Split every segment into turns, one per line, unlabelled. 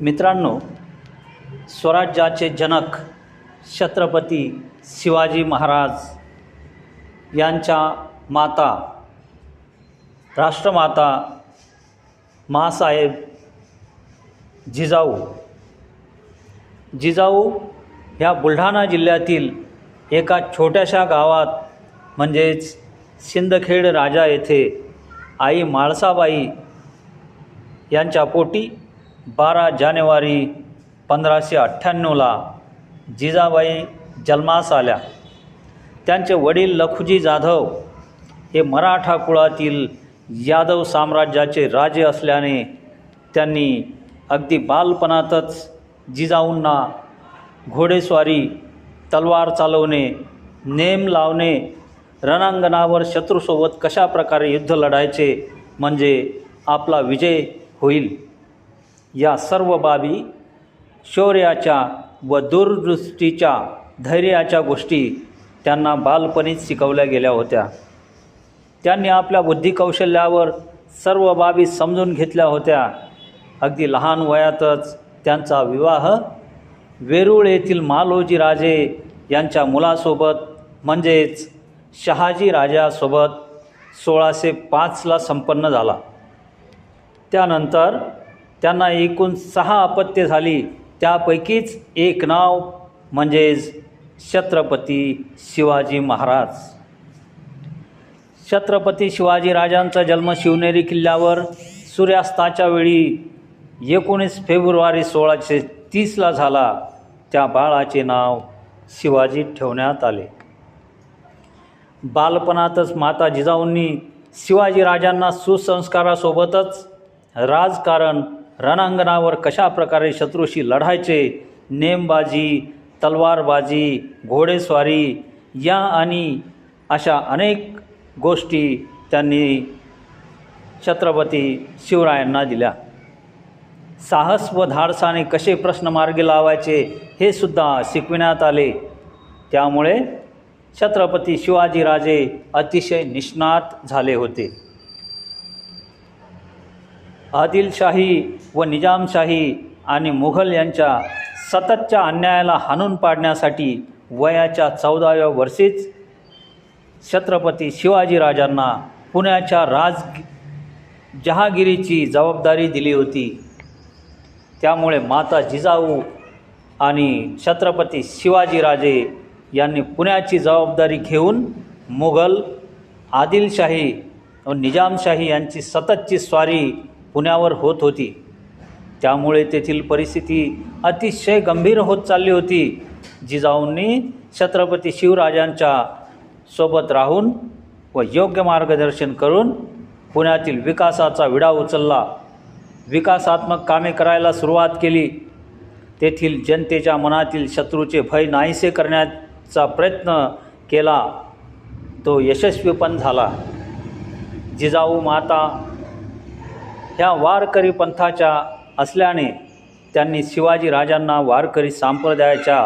मित्रांनो स्वराज्याचे जनक छत्रपती शिवाजी महाराज यांच्या माता राष्ट्रमाता मासाहेब जिजाऊ. जिजाऊ ह्या बुलढाणा जिल्ह्यातील एका छोट्याशा गावात म्हणजेच सिंदखेड राजा येथे आई म्हाळसाबाई यांच्या पोटी बारा जानेवारी पंधराशे अठ्ठ्याण्णवला जिजाबाई जन्मास आल्या. त्यांचे वडील लखुजी जाधव हे मराठा कुळातील यादव साम्राज्याचे राजे असल्याने त्यांनी अगदी बालपणातच जिजाऊंना घोडेस्वारी तलवार चालवणे नेम लावणे रणांगणावर शत्रूसोबत कशा प्रकारे युद्ध लढायचे म्हणजे आपला विजय होईल. या सर्व बाबी शौर्याच्या व दूरदृष्टीच्या धैर्याच्या गोष्टी त्यांना बालपणीच शिकवल्या गेल्या होत्या. त्यांनी आपल्या बुद्धिकौशल्यावर सर्व बाबी समजून घेतल्या होत्या. अगदी लहान वयातच त्यांचा विवाह वेरूळ येथील मालोजी राजे यांच्या मुलासोबत म्हणजेच शहाजी राजासोबत सोळाशे पाचला संपन्न झाला. त्यानंतर त्यांना एकूण सहा अपत्य झाली. त्यापैकीच एक नाव म्हणजेच छत्रपती शिवाजी महाराज. छत्रपती शिवाजी राजांचा जन्म शिवनेरी किल्ल्यावर सूर्यास्ताच्या वेळी एकोणीस फेब्रुवारी सोळाशे तीसला झाला. त्या बाळाचे नाव शिवाजी ठेवण्यात आले. बालपणातच माता जिजाऊंनी शिवाजीराजांना सुसंस्कारासोबतच राजकारण रणांगणावर कशा प्रकारे शत्रूशी लढायचे? नेमबाजी तलवारबाजी घोडेस्वारी या आणि अशा अनेक गोष्टी त्यांनी छत्रपती शिवरायांना दिल्या. साहस व धाडसाने कसे प्रश्न मार्गी लावायचे हे सुद्धा शिकविण्यात आले. त्यामुळे छत्रपती शिवाजीराजे अतिशय निष्णात झाले होते. आदिलशाही व निजामशाही आणि मुघल यांच्या सततच्या अन्यायाला हाणून पाडण्यासाठी वयाच्या चौदाव्या वर्षीच छत्रपती शिवाजीराजांना पुण्याच्या राज जहागिरीची जबाबदारी दिली होती. त्यामुळे माता जिजाऊ आणि छत्रपती शिवाजीराजे यांनी पुण्याची जबाबदारी घेऊन मुघल आदिलशाही व निजामशाही यांची सततची स्वारी पुण्यावर होत होती. त्यामुळे तेथील परिस्थिती अतिशय गंभीर होत चालली होती. जिजाऊंनी छत्रपती शिवराजांच्या सोबत राहून व योग्य मार्गदर्शन करून पुण्यातील विकासाचा विडा उचलला. विकासात्मक कामे करायला सुरुवात केली. तेथील जनतेच्या मनातील शत्रूचे भय नाहीसे करण्याचा प्रयत्न केला. तो यशस्वी पण झाला. जिजाऊ माता ह्या वारकरी पंथाच्या असल्याने त्यांनी शिवाजी राजांना वारकरी संप्रदायाच्या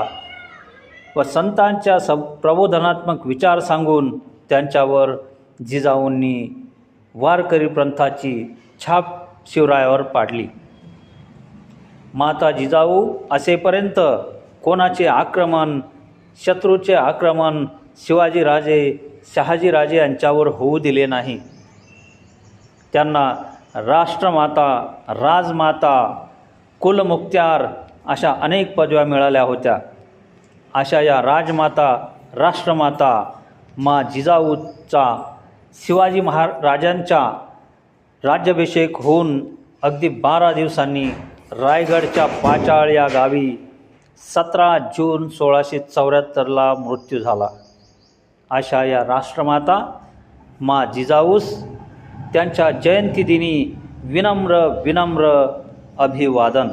व संतांच्या स प्रबोधनात्मक विचार सांगून त्यांच्यावर जिजाऊंनी वारकरी पंथाची छाप शिवरायावर पाडली. माता जिजाऊ असेपर्यंत कोणाचे आक्रमण शत्रूचे आक्रमण शिवाजीराजे शहाजीराजे यांच्यावर होऊ दिले नाही. त्यांना राष्ट्रमाता राजमाता कुलमुक्त्यार अशा अनेक पदव्या मिळाल्या होत्या. अशा या राजमाता राष्ट्रमाता मा जिजाऊचा शिवाजी महाराजांच्या राज्याभिषेक होऊन अगदी बारा दिवसांनी रायगडच्या पाचाळ या गावी सतरा जून सोळाशे चौऱ्याहत्तरला मृत्यू झाला. अशा या राष्ट्रमाता मा जिजाऊस त्यांच्या जयंतीदिनी विनम्र विनम्र अभिवादन.